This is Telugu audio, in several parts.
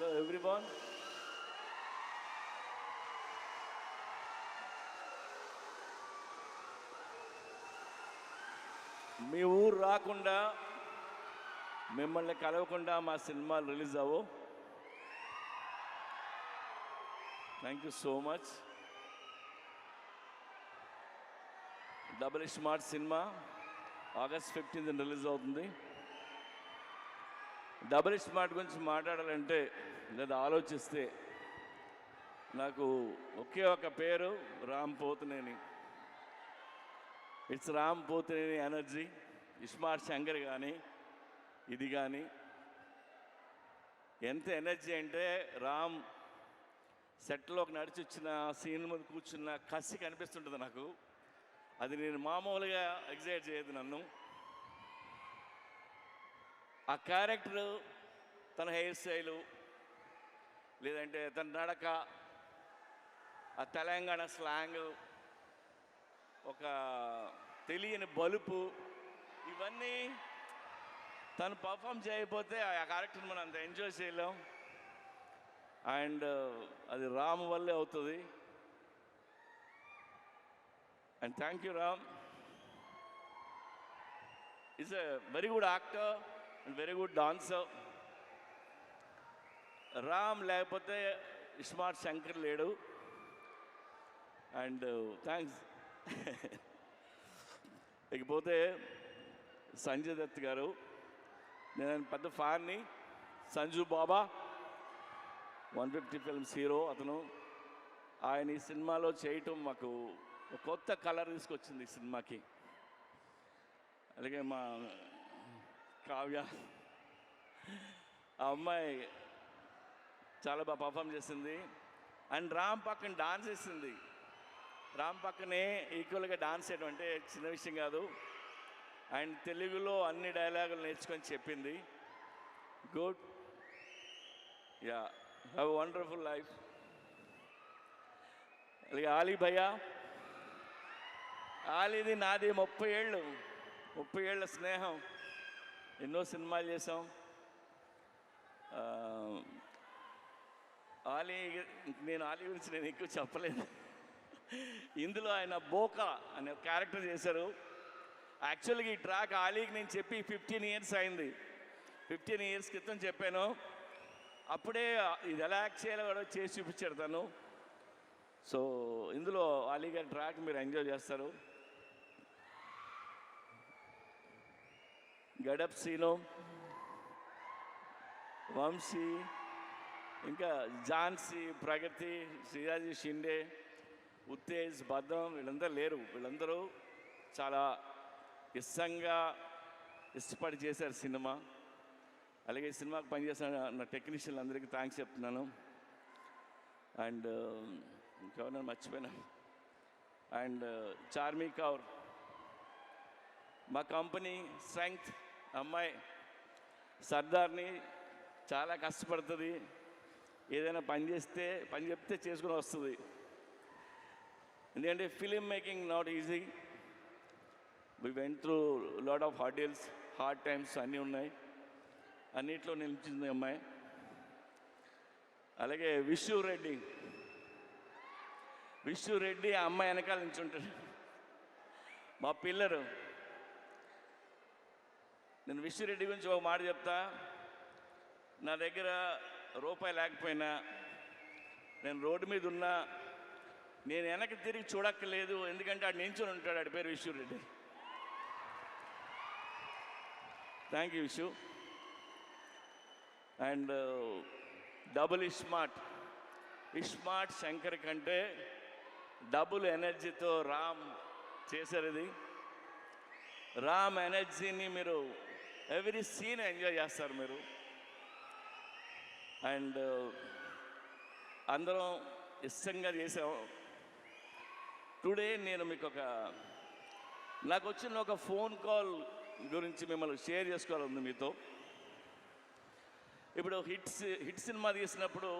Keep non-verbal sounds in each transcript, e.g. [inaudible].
హలో ఎవ్రీవన్ మీ ఊరు రాకుండా మిమ్మల్ని కలవకుండా మా సినిమాలు రిలీజ్ అవ్వు. Thank you so much double smart cinema August fifteenth release అవుతుంది. డబుల్ స్మార్ట్ గురించి మాట్లాడాలంటే లేదా ఆలోచిస్తే నాకు ఒకే ఒక పేరు రామ్ పోతునేని. ఇట్స్ రామ్ పోతునేని ఎనర్జీ ఇస్మార్ట్ శంకర్ కానీ ఇది కానీ ఎంత ఎనర్జీ అంటే రామ్ సెట్లోకి నడిచి వచ్చిన సీన్ ముందు కూర్చున్న కసి కనిపిస్తుంటుంది నాకు. అది నేను మామూలుగా ఎగ్జైట్ చేయదు నన్ను. ఆ క్యారెక్టర్ తన హెయిర్ స్టైలు లేదంటే తన నడక ఆ తెలంగాణ స్లాంగ్ ఒక తెలియని బలుపు ఇవన్నీ తను పర్ఫామ్ చేయకపోతే ఆ క్యారెక్టర్ మనం అంత ఎంజాయ్ చేయలేం. అండ్ అది రామ్ వల్లే అవుతుంది. And thank you Ram. Is a very good actor and very good dancer Ram లేకపోతే స్మార్ట్ శంకర్ లేడు. అండ్ థ్యాంక్స్ uh, [laughs] ఇకపోతే సంజయ్ దత్ గారు. నేను పెద్ద ఫ్యాన్ని. Sanju Baba. One fifty films hero అతను. ఆయన ఈ సినిమాలో చేయటం మాకు కొత్త కలర్ తీసుకొచ్చింది ఈ సినిమాకి. అలాగే మా కావ్య. ఆ అమ్మాయి చాలా బాగా పర్ఫామ్ చేసింది. అండ్ రామ్ పక్కన డాన్స్ వేసింది రామ్ పక్కనే ఈక్వల్గా డాన్స్ చేయడం అంటే చిన్న విషయం కాదు. అండ్ తెలుగులో అన్ని డైలాగులు నేర్చుకొని చెప్పింది. Good ya have wonderful life అలాగే ఆలీ భయ్యా. ఆలీది నాది ముప్పై ఏళ్ళు. ముప్పై ఏళ్ళ స్నేహం. ఎన్నో సినిమాలు చేసాం ఆలీ నేను ఆలీ గురించి నేను ఎక్కువ చెప్పలేను. ఇందులో ఆయన బోకా అనే క్యారెక్టర్ చేశారు. యాక్చువల్గా ఈ ట్రాక్ ఆలీకి నేను చెప్పి ఫిఫ్టీన్ ఇయర్స్ అయింది. ఫిఫ్టీన్ ఇయర్స్ క్రితం చెప్పాను. అప్పుడే ఇది ఎలా యాక్ట్ చేయాలో కూడా చేసి చూపించాడు తను. సో ఇందులో ఆలీ ట్రాక్ మీరు ఎంజాయ్ చేస్తారు. గడప్ వంశీ ఇంకా ఝాన్సీ ప్రగతి శ్రీరాజీ షిండే ఉత్తేజ్ భద్రం వీళ్ళందరూ లేరు. వీళ్ళందరూ చాలా ఇష్టంగా ఇష్టపడి చేశారు సినిమా. అలాగే సినిమాకు సినిమాకి పనిచేసిన నా టెక్నీషియన్లు అందరికీ థ్యాంక్స్ చెప్తున్నాను. అండ్ ఇంకెవరన్నా మర్చిపోయినా. అండ్ చార్మీ కౌర్ మా కంపెనీ స్ట్రెంగ్త్ అమ్మాయి సర్దార్ని చాలా కష్టపడుతుంది. ఏదైనా పని చేస్తే పని చెప్తే చేసుకుని వస్తుంది. ఎందుకంటే film making not easy we went through lot of hurdles hard times అన్నీ ఉన్నాయి. అన్నిట్లో నిలిచింది అమ్మాయి. అలాగే విష్ణు రెడ్డి. విష్ణు రెడ్డి ఆ అమ్మాయి వెనకాల నుంచి ఉంటాడు. మా పిల్లరు నేను విష్ణురెడ్డి గురించి ఒక మాట చెప్తా. నా దగ్గర రూపాయి లేకపోయినా నేను రోడ్డు మీద ఉన్నా నేను వెనక్కి తిరిగి చూడక్కర్లేదు ఎందుకంటే ఆడు నించుని ఉంటాడు ఆడి పేరు Vishnu Reddy thank you Vishu and double Ismart Ismart Shankar కంటే డబుల్ ఎనర్జీతో రామ్ చేశారు ఇది. రామ్ ఎనర్జీని మీరు ఎవ్రీ సీన్ ఎంజాయ్ చేస్తారు మీరు. అండ్ uh, అందరం ఇష్టంగా చేసాం. టుడే నేను మీకు ఒక నాకు వచ్చిన ఒక ఫోన్ కాల్ గురించి మిమ్మల్ని షేర్ చేసుకోవాలంది మీతో. ఇప్పుడు హిట్స్ హిట్ సినిమా తీసినప్పుడు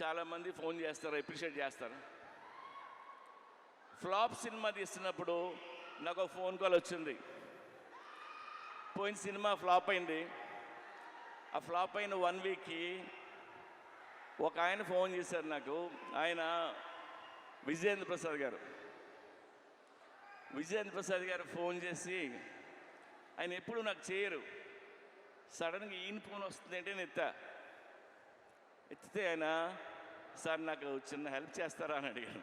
చాలామంది ఫోన్ చేస్తారు అప్రిషియేట్ చేస్తారు. ఫ్లాప్ సినిమా తీస్తున్నప్పుడు నాకు ఒక ఫోన్ కాల్ వచ్చింది. పోయిన సినిమా ఫ్లాప్ అయింది. ఆ ఫ్లాప్ అయిన వన్ వీక్కి ఒక ఆయన ఫోన్ చేశారు నాకు. ఆయన విజయేంద్ర ప్రసాద్ గారు. విజయేంద్ర ప్రసాద్ గారు ఫోన్ చేసి ఆయన ఎప్పుడు నాకు చేయరు. సడన్గా ఈయన ఫోన్ వస్తుంది అంటే నేను ఎత్తా. ఎత్తితే ఆయన సార్ నాకు చిన్న హెల్ప్ చేస్తారా? అని అడిగాను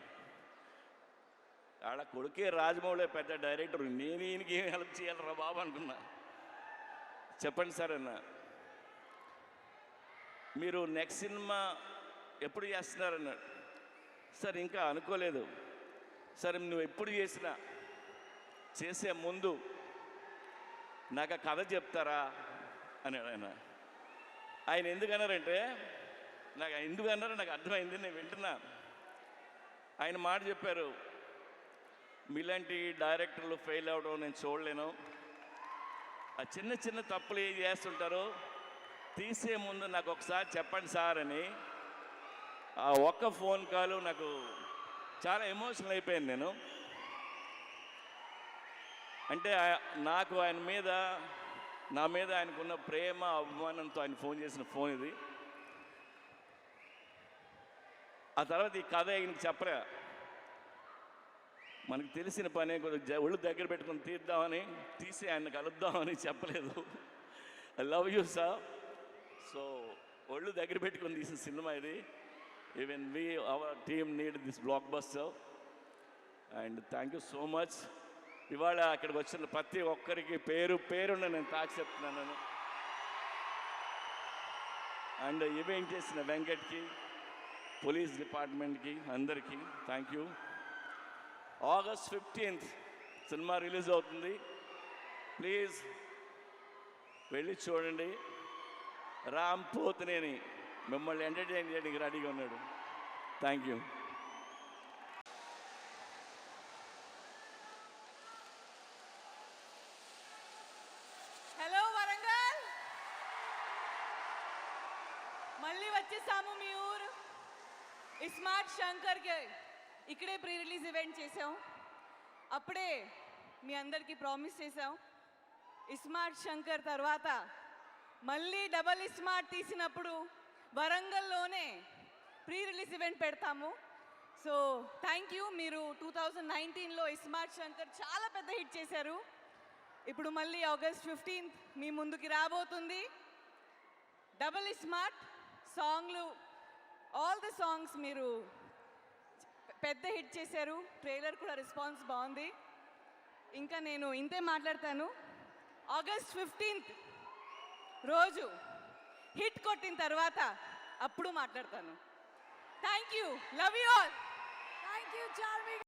ఆడ కొడుకే రాజమౌళి పెద్ద డైరెక్టర్. నేను ఈయనకి ఏం హెల్ప్ చేయాలరా బాబు అనుకున్నా. చెప్పండి సార్ అన్న. మీరు నెక్స్ట్ సినిమా ఎప్పుడు చేస్తున్నారన్నాడు సార్ ఇంకా అనుకోలేదు. సార్ నువ్వు ఎప్పుడు చేసినా చేసే ముందు నాకు ఆ కథ చెప్తారా? అన్నాడు ఆయన ఆయన ఎందుకన్నారంటే నాకు ఎందుకన్నారో నాకు అర్థమైంది నేను వింటున్నా. ఆయన మాట చెప్పారు మీలాంటి డైరెక్టర్లు ఫెయిల్ అవ్వడం నేను చూడలేను. ఆ చిన్న చిన్న తప్పులు ఏం చేస్తుంటారో తీసే ముందు నాకు ఒకసారి చెప్పండి సార్ అని. ఆ ఒక్క ఫోన్ కాల్ నాకు చాలా ఎమోషనల్ అయిపోయాను నేను. అంటే నాకు ఆయన మీద నా మీద ఆయనకున్న ప్రేమ అభిమానంతో ఆయన ఫోన్ చేసిన ఫోన్ ఇది. ఆ తర్వాత ఈ కథ ఆయనకు చెప్పలే. మనకు తెలిసిన పని కొద్దిగా ఒళ్ళు దగ్గర పెట్టుకుని తీద్దామని తీసి ఆయన కలుద్దామని చెప్పలేదు. I love you sir so ఒళ్ళు దగ్గర పెట్టుకుని తీసిన సినిమా ఇది. Even we our team need this blockbuster and thank you so much ఇవాళ అక్కడికి వచ్చిన ప్రతి ఒక్కరికి పేరు పేరున్న నేను తాకి చెప్తున్నాను. అండ్ ఈవెంట్ చేసిన వెంకట్కి పోలీస్ డిపార్ట్మెంట్కి అందరికీ thank you August fifteenth cinema release అవుతుంది. ప్లీజ్ వెళ్ళి చూడండి. రామ్ పోతునేని మిమ్మల్ని ఎంటర్టైన్ చేయడానికి రెడీగా ఉన్నాడు. థ్యాంక్ యూ హలో వరంగల్ మళ్ళీ వచ్చేసాము మీ ఊరు. ఇస్మార్ట్ శంకర్కి. ఇక్కడే ప్రీ రిలీజ్ ఈవెంట్ చేసాం అప్పుడే మీ అందరికీ ప్రామిస్ చేసాం ఇస్మార్ట్ శంకర్ తర్వాత మళ్ళీ డబల్ ఇస్మార్ట్ తీసినప్పుడు వరంగల్లోనే ప్రీ రిలీజ్ ఈవెంట్ పెడతాము. సో థ్యాంక్ యూ మీరు టూ థౌజండ్ నైన్టీన్లో ఇస్మార్ట్ శంకర్ చాలా పెద్ద హిట్ చేశారు. ఇప్పుడు మళ్ళీ ఆగస్ట్ ఫిఫ్టీన్త్ మీ ముందుకి రాబోతుంది. డబల్ స్మార్ట్ సాంగ్లు ఆల్ ద సాంగ్స్ మీరు పెద్ద హిట్ చేశారు. ట్రైలర్ కూడా రెస్పాన్స్ బాగుంది. ఇంకా నేను ఇంతే మాట్లాడతాను. ఆగస్ట్ ఫిఫ్టీన్త్ రోజు హిట్ కొట్టిన తర్వాత అప్పుడు మాట్లాడతాను. Thank you love you all thank you Charmi